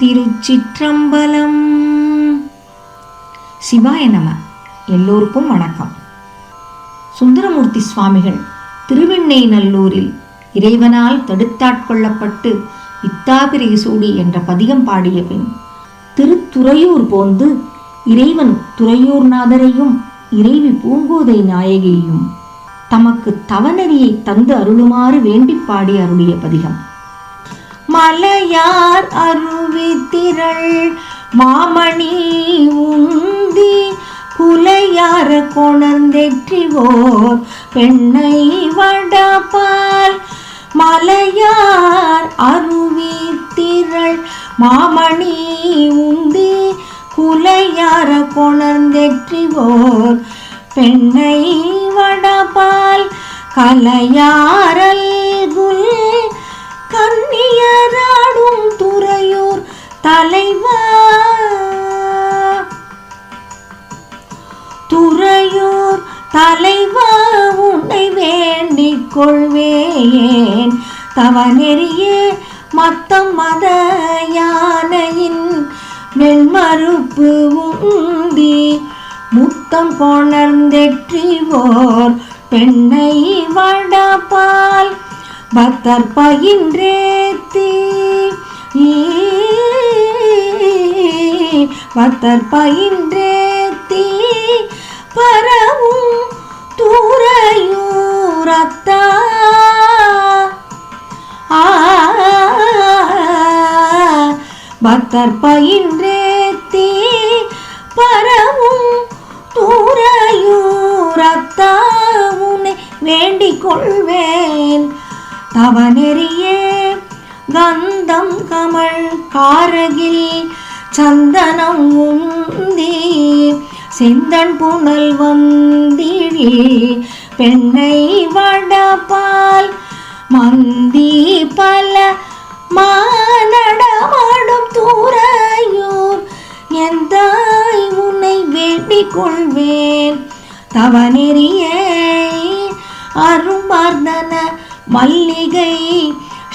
திருச்சிற்றம்பலம். சிவாய நம. எல்லோருக்கும் வணக்கம். சுந்தரமூர்த்தி சுவாமிகள் திருவெண்ணை நல்லூரில் இறைவனால் தடுத்தாட்கொள்ளப்பட்டு இத்தாபிரை சூடி என்ற பதிகம் பாடிய பின் திருத்துறையூர் போந்து இறைவன் துறையூர்நாதரையும் இறைவி பூங்கோதை நாயகியையும் தமக்கு தவநெறியை தந்து அருளுமாறு வேண்டிப் பாடி அருளிய பதிகம். மலையார் அருவி திரள் மாமணி உந்தி குலையார கொணர்ந்தெற்றிவோர் பெண்ணை வடபால் மலையார் அருவி திரள் மாமணி உந்தி குலையார கொணர்ந்தெற்றிவோர் பெண்ணை வடபால் கலையாரல் தவ தவநெறியே மத்தம் மத யானையின் வெண்மறுப்பு உந்தி முத்தம் கொணர்ந்தெற்றிவோர் பெண்ணை வடபால் பக்தர் பயின்றேத்தி பக்தர் பயின்றேத்தி பக்தர் பயின்றேத்தி பரவும் தூரையூரத்தாவுனை வேண்டிக் கொள்வேன் தவநெறியே கந்தம் கமல் காரகில் சந்தனம் உந்தி. செந்தன் புனல் வந்திழி பெண்ணை வடபால் மந்தி பல மானடமாடும் தூரையூர் எந்தாய் உன்னை வேண்டிக் கொள்வேன் தவ தவநெறியே அரும்பார்ந்தன மல்லிகை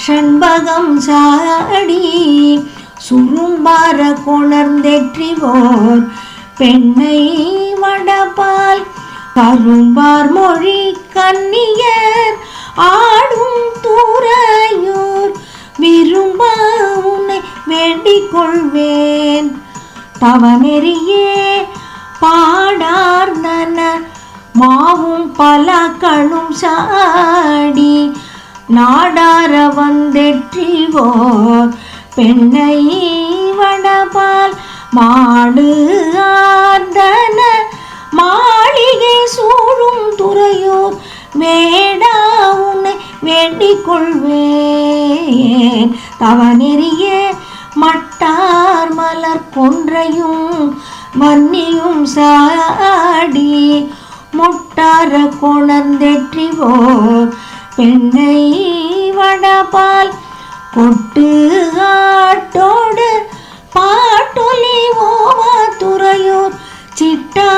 ஷண்பகம் சாடி சுரும்பார கொணர்ந்தெற்றிவோர் பெண்ணை வடபால் கரும்பார் மொழி கன்னியர் ஆடும் தூரையூர் விரும்பா உன்னை வேண்டிக் கொள்வேன் தவநெறியே பாடார்ந்தன மாவும் பலக்களும் சாடி நாடார வந்தெற்றிவோர். பெண்ணை வடபால் மாடு ஆர்ந்தன மாளிகை சூழும் துறையோர் வேடா வேண்டிக் கொள்வேன் தவநெறியே மட்டார் மலர் பொன்றையும் வன்னியும் சாடி முட்டார கொணர்ந்தெற்றிவோ பெண்ணை வடபால் கொட்டு ஆட்டோடு பாட்டொலி ஓவா துறையூர் சிட்டா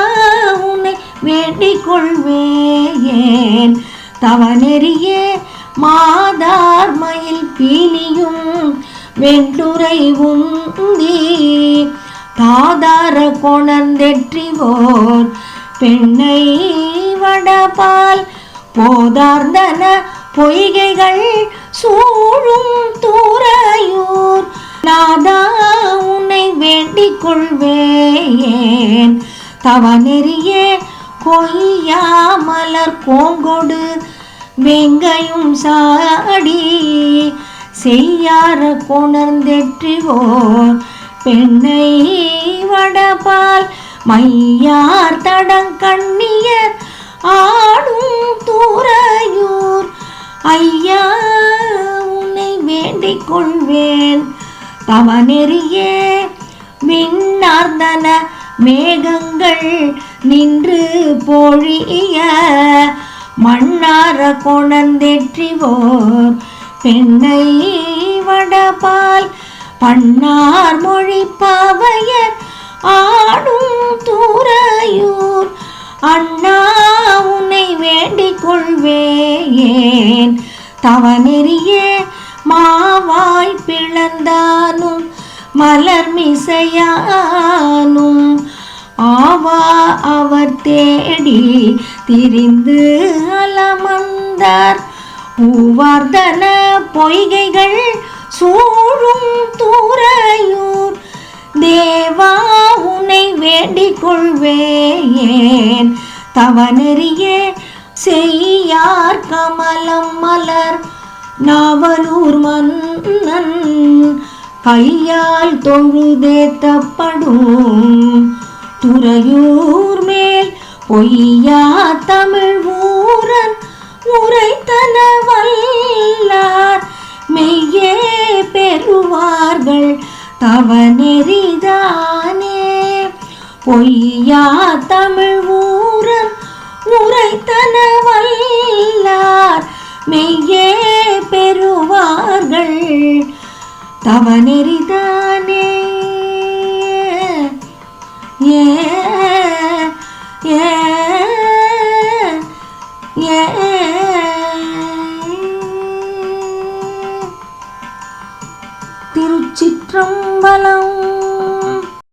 உன்னை வேண்டிக் கொள்வேன் தவநெறியே மாதார் மயில் பீலியும் வெண்டுரை உந்தி தாதார கொணர்ந்தெற்றிவோர் பெண்ணை வடபால் போதார்ந்தன பொய்கைகள் சூழும் தூரையூர். நாதா உன்னை வேண்டிக் கொள்வேன் தவ நெறிய கொய்யா மலர் கோங்கொடு வெங்கையும் சாடி செய்யார கொணர்ந்தெற்றிவோர் பெண்ணை வடபால் மையார் தடங்கண்ணியர் ஆடும் தூரையூர். ஐயா உன்னை வேண்டிக் கொள்வேன். தவநெறியே விண்ணார்ந்தன மேகங்கள் நின்று பொழிய மண்ணார கொணர்ந்தெற்றிவோர் பெண்ணை வடபால் பண்ணார் மொழி பவையர் ஆடும் தூரையூர் அண்ணா உன்னை வேண்டிக் கொள்வேன் தவநெறிய மாவாய் பிளந்தானும் மலர் மிசையானும் ஆவா அவர் தேடி திரிந்து அலமந்தார். பூவார்தன பொய்கைகள் சூழும் தூரையூர். தேவா உன்னை வேண்டிக் கொள்வேன் தவநெறிய செய்யார் கமலம் மலர். நாவலூர் மன்னன் கையால் தொழுதேத்தப்படும். துறையூர் மேல் பொய்யா தமிழ் ஊரன் உரைத்தன வல்லார் மெய்யே பெறுவார்கள் தவநெறிதானே. பொய்யா தமிழ் ஊரன் உரைத்தன வல்லார் மெய்யே பெறுவார்கள் தவ நெறிதான்